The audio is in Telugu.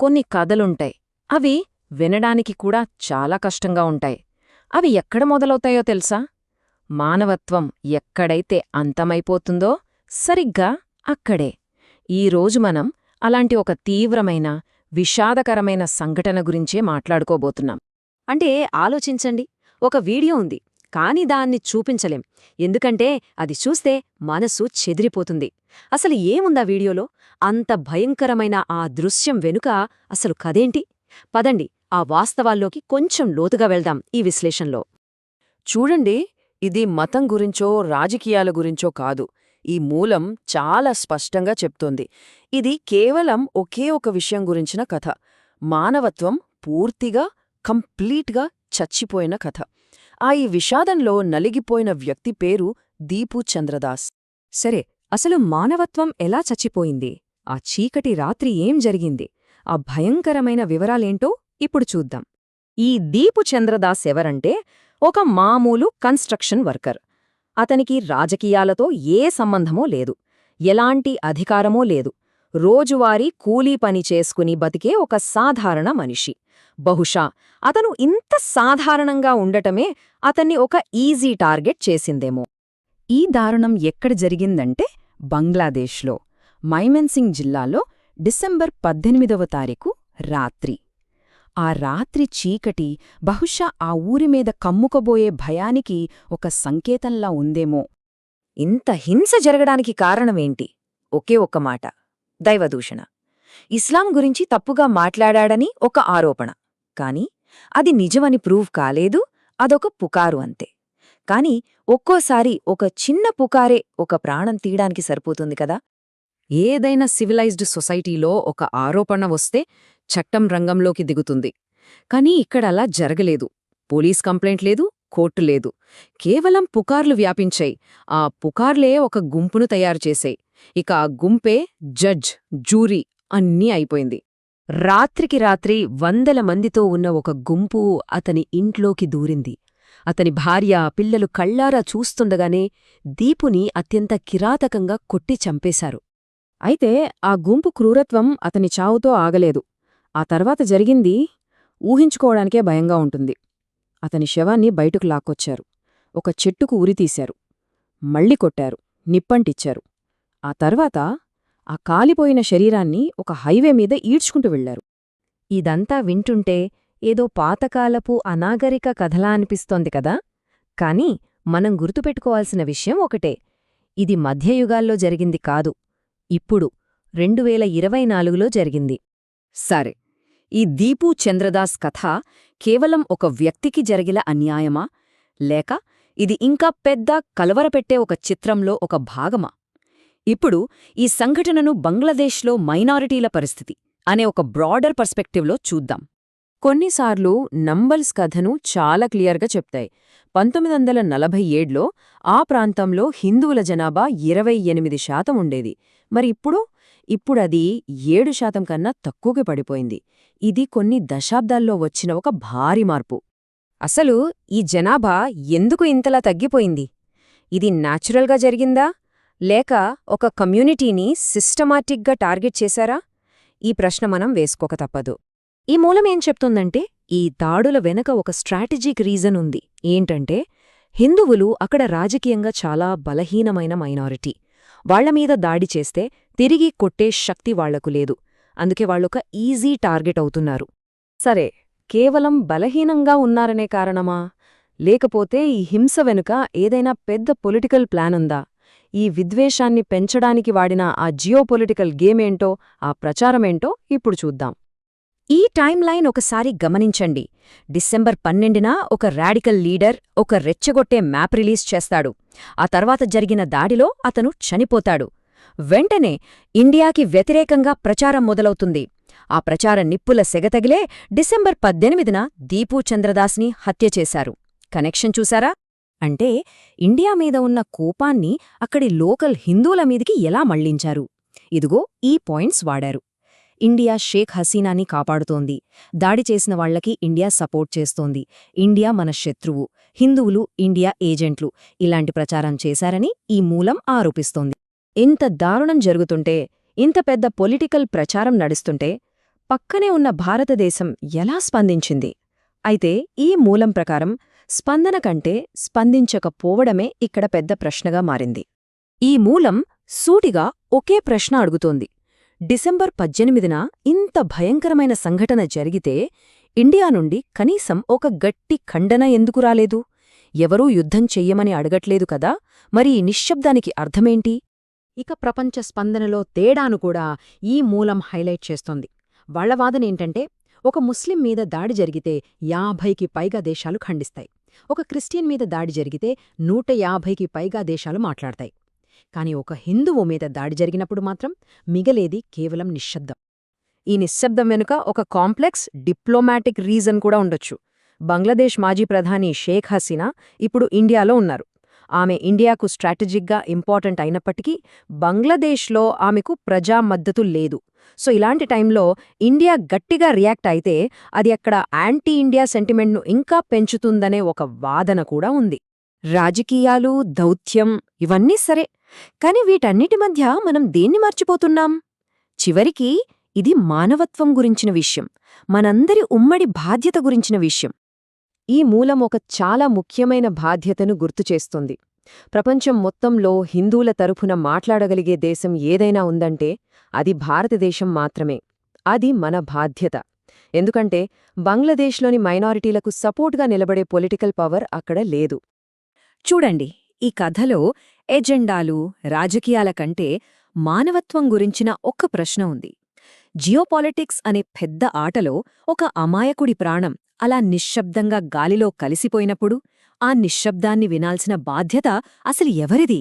కొన్ని కథలుంటాయి. అవి వినడానికి కూడా చాలా కష్టంగా ఉంటాయి. అవి ఎక్కడ మొదలవుతాయో తెలుసా? మానవత్వం ఎక్కడైతే అంతమైపోతుందో సరిగ్గా అక్కడే. ఈరోజు మనం అలాంటి ఒక తీవ్రమైన విషాదకరమైన సంఘటన గురించే మాట్లాడుకోబోతున్నాం. అంటే ఆలోచించండి. ఒక వీడియో ఉంది. కాని దాన్ని చూపించలేం. ఎందుకంటే అది చూస్తే మనసు చెదిరిపోతుంది. అసలు ఏముందా వీడియోలో? అంత భయంకరమైన ఆ దృశ్యం వెనుక అసలు కదేంటి పదండి ఆ వాస్తవాల్లోకి కొంచెం లోతుగా వెళ్దాం ఈ విశ్లేషణలో. చూడండి ఇది మతం గురించో రాజకీయాల గురించో కాదు. ఈ మూలం చాలా స్పష్టంగా చెప్తోంది. ఇది కేవలం ఒకే ఒక విషయం గురించిన కథ. మానవత్వం పూర్తిగా కంప్లీట్గా చచ్చిపోయిన కథ. ఆ ఈ విషాదంలో నలిగిపోయిన వ్యక్తి పేరు దీపు చంద్రదాస్. సరే అసలు మానవత్వం ఎలా చచ్చిపోయింది? ఆ చీకటి రాత్రి ఏం జరిగింది? ఆ భయంకరమైన వివరాలేంటో ఇప్పుడు చూద్దాం. ఈ దీపు చంద్రదాస్ ఎవరంటే ఒక మామూలు కన్స్ట్రక్షన్ వర్కర్. అతనికి రాజకీయాలతో ఏ సంబంధమూ లేదు. ఎలాంటి అధికారమూ లేదు. రోజువారీ కూలీ పని చేసుకుని బతికే ఒక సాధారణ మనిషి. బహుశా అతను ఇంత సాధారణంగా ఉండటమే అతన్ని ఒక ఈజీ టార్గెట్ చేసిందేమో. ఈ దారుణం ఎక్కడ జరిగిందంటే బంగ్లాదేశ్లో మైమెన్సింగ్ జిల్లాలో డిసెంబర్ పద్దెనిమిదవ తారీఖు రాత్రి. ఆ రాత్రి చీకటి బహుశా ఆ ఊరి మీద కమ్ముకబోయే భయానికి ఒక సంకేతంలా ఉందేమో. ఇంత హింస జరగడానికి కారణమేంటి? ఒకే ఒక్క మాట దైవదూషణ. ఇస్లాం గురించి తప్పుగా మాట్లాడాడని ఒక ఆరోపణ. కాని అది నిజమని ప్రూవ్ కాలేదు అదొక పుకారు అంతే. కాని ఒక్కోసారి ఒక చిన్న పుకారే ఒక ప్రాణం తీయడానికి సరిపోతుంది కదా. ఏదైనా సివిలైజ్డ్ సొసైటీలో ఒక ఆరోపణ వస్తే చట్టం రంగంలోకి దిగుతుంది. కానీ ఇక్కడలా జరగలేదు. పోలీస్ కంప్లైంట్ లేదు కోర్టు లేదు. కేవలం పుకార్లు వ్యాపించాయి. ఆ పుకార్లే ఒక గుంపును తయారుచేశాయి ఇక ఆ గుంపే జడ్జ్ జూరీ అన్నీ అయిపోయింది. రాత్రికి రాత్రి వందల మందితో ఉన్న ఒక గుంపు అతని ఇంట్లోకి దూరింది. అతని భార్య పిల్లలు కళ్ళారా చూస్తుండగానే దీపుని అత్యంత కిరాతకంగా కొట్టి చంపేశారు. అయితే ఆ గుంపు క్రూరత్వం అతని చావుతో ఆగలేదు. ఆ తర్వాత జరిగింది ఊహించుకోవడానికే భయంగా ఉంటుంది. అతని శవాన్ని బయటకు లాక్కొచ్చారు. ఒక చెట్టుకు ఉరితీశారు మళ్ళీ కొట్టారు. నిప్పంటిచ్చారు. ఆ తర్వాత ఆ కాలిపోయిన శరీరాన్ని ఒక హైవే మీద ఈడ్చుకుంటూ వెళ్ళారు ఇదంతా వింటుంటే ఏదో పాతకాలపు అనాగరిక కథలా అనిపిస్తోంది కదా? కాని మనం గుర్తుపెట్టుకోవాల్సిన విషయం ఒకటే. ఇది మధ్యయుగాల్లో జరిగింది కాదు. ఇప్పుడు రెండువేల ఇరవై నాలుగులో జరిగింది. సరే ఈ దీపు చంద్రదాస్ కథ కేవలం ఒక వ్యక్తికి జరిగిన అన్యాయమా? లేక ఇది ఇంకా పెద్ద కలవరపెట్టే ఒక చిత్రంలో ఒక భాగమా? ఇప్పుడు ఈ సంఘటనను బంగ్లాదేశ్లో మైనారిటీల పరిస్థితి అనే ఒక బ్రాడర్ పర్స్పెక్టివ్లో చూద్దాం. కొన్నిసార్లు నంబల్స్ కథను చాలా క్లియర్గా చెప్తాయి. పంతొమ్మిది వందల నలభై ఏడులో ఆ ప్రాంతంలో హిందువుల జనాభా ఇరవై ఎనిమిది శాతం ఉండేది. మరి ఇప్పుడు? ఇప్పుడది ఏడు శాతం కన్నా తక్కువకి పడిపోయింది. ఇది కొన్ని దశాబ్దాల్లో వచ్చిన ఒక భారీ మార్పు. అసలు ఈ జనాభా ఎందుకు ఇంతలా తగ్గిపోయింది? ఇది న్యాచురల్గా జరిగిందా? లేక ఒక కమ్యూనిటీని సిస్టమాటిక్గా టార్గెట్ చేశారా? ఈ ప్రశ్న మనం వేసుకోక తప్పదు. ఈ మూలం ఏం చెప్తుందంటే ఈ దాడుల వెనక ఒక స్ట్రాటజిక్ రీజన్ ఉంది. ఏంటంటే హిందువులు అక్కడ రాజకీయంగా చాలా బలహీనమైన మైనారిటీ. వాళ్ళమీద దాడి చేస్తే తిరిగి కొట్టే శక్తి వాళ్ళకు లేదు. అందుకే వాళ్ళొక ఈజీ టార్గెట్ అవుతున్నారు. సరే కేవలం బలహీనంగా ఉన్నారనే కారణమా? లేకపోతే ఈ హింస వెనుక ఏదైనా పెద్ద పొలిటికల్ ప్లాన్ ఉందా? ఈ విద్వేషాన్ని పెంచడానికి వాడిన ఆ జియోపొలిటికల్ గేమేంటో ఆ ప్రచారమేంటో ఇప్పుడు చూద్దాం. ఈ టైం లైన్ ఒకసారి గమనించండి. డిసెంబర్ పన్నెండున ఒక రాడికల్ లీడర్ ఒక రెచ్చగొట్టే మ్యాప్ రిలీజ్ చేస్తాడు. ఆ తర్వాత జరిగిన దాడిలో అతను చనిపోతాడు. వెంటనే ఇండియాకి వ్యతిరేకంగా ప్రచారం మొదలవుతుంది. ఆ ప్రచార నిప్పుల సెగతగిలే డిసెంబర్ పద్దెనిమిదిన దీపూ చంద్రదాస్ని హత్య చేశారు. కనెక్షన్ చూశారా? అంటే ఇండియా మీద ఉన్న కోపాన్ని అక్కడి లోకల్ హిందువుల మీదికి ఎలా మళ్ళించారు? ఇదిగో ఈ పాయింట్స్ వాడారు. ఇండియా షేక్ హసీనాని కాపాడుతోంది. దాడి చేసిన వాళ్ళకి ఇండియా సపోర్ట్ చేస్తోంది. ఇండియా మన శత్రువు. హిందువులు ఇండియా ఏజెంట్లు. ఇలాంటి ప్రచారం చేశారని ఈ మూలం ఆరోపిస్తోంది. ఇంత దారుణం జరుగుతుంటే ఇంత పెద్ద పొలిటికల్ ప్రచారం నడుస్తుంటే పక్కనే ఉన్న భారతదేశం ఎలా స్పందించింది? అయితే ఈ మూలం ప్రకారం స్పందన కంటే స్పందించకపోవడమే ఇక్కడ పెద్ద ప్రశ్నగా మారింది. ఈ మూలం సూటిగా ఒకే ప్రశ్న అడుగుతోంది. డిసెంబర్ పద్దెనిమిదిన ఇంత భయంకరమైన సంఘటన జరిగితే ఇండియా నుండి కనీసం ఒక గట్టి ఖండన ఎందుకు రాలేదు? ఎవరూ యుద్ధం చెయ్యమని అడగట్లేదు కదా? మరి ఈ నిశ్శబ్దానికి అర్థమేంటి? ఇక ప్రపంచ స్పందనలో తేడాను కూడా ఈ మూలం హైలైట్ చేస్తోంది. వాళ్ళ వాదనేంటంటే ఒక ముస్లిం మీద దాడి జరిగితే యాభైకి పైగా దేశాలు ఖండిస్తాయి. ఒక క్రిస్టియన్ మీద దాడి జరిగితే నూట యాభైకి పైగా దేశాలు మాట్లాడతాయి. కాని ఒక హిందువు మీద దాడి జరిగినప్పుడు మాత్రం మిగలేది కేవలం నిశ్శబ్దం. ఈ నిశ్శబ్దం వెనుక ఒక కాంప్లెక్స్ డిప్లొమాటిక్ రీజన్ కూడా ఉండొచ్చు. బంగ్లాదేశ్ మాజీ ప్రధాని షేక్ హసీనా ఇప్పుడు ఇండియాలో ఉన్నారు. ఆమె ఇండియాకు స్ట్రాటజిక్గా ఇంపార్టెంట్ అయినప్పటికీ బంగ్లాదేశ్లో ఆమెకు ప్రజా మద్దతు లేదు. సో ఇలాంటి టైంలో ఇండియా గట్టిగా రియాక్ట్ అయితే అది అక్కడ యాంటీ ఇండియా సెంటిమెంట్ను ఇంకా పెంచుతుందనే ఒక వాదన కూడా ఉంది. రాజకీయాలు దౌత్యం ఇవన్నీ సరే కాని వీటన్నిటి మధ్య మనం దేన్ని మర్చిపోతున్నాం? చివరికి ఇది మానవత్వం గురించిన విషయం మనందరి ఉమ్మడి బాధ్యత గురించిన విషయం. ఈ మూలం ఒక చాలా ముఖ్యమైన బాధ్యతను గుర్తుచేస్తుంది ప్రపంచం మొత్తంలో హిందువుల తరఫున మాట్లాడగలిగే దేశం ఏదైనా ఉందంటే అది భారతదేశం మాత్రమే. అది మన బాధ్యత. ఎందుకంటే బంగ్లాదేశ్లోని మైనారిటీలకు సపోర్ట్గా నిలబడే పొలిటికల్ పవర్ అక్కడ లేదు. చూడండి ఈ కథలో ఎజెండాలు రాజకీయాల కంటే మానవత్వం గురించిన ఒక్క ప్రశ్న ఉంది. జియోపాలిటిక్స్ అనే పెద్ద ఆటలో ఒక అమాయకుడి ప్రాణం అలా నిశ్శబ్దంగా గాలిలో కలిసిపోయినప్పుడు ఆ నిశ్శబ్దాన్ని వినాల్సిన బాధ్యత అసలు ఎవరిది?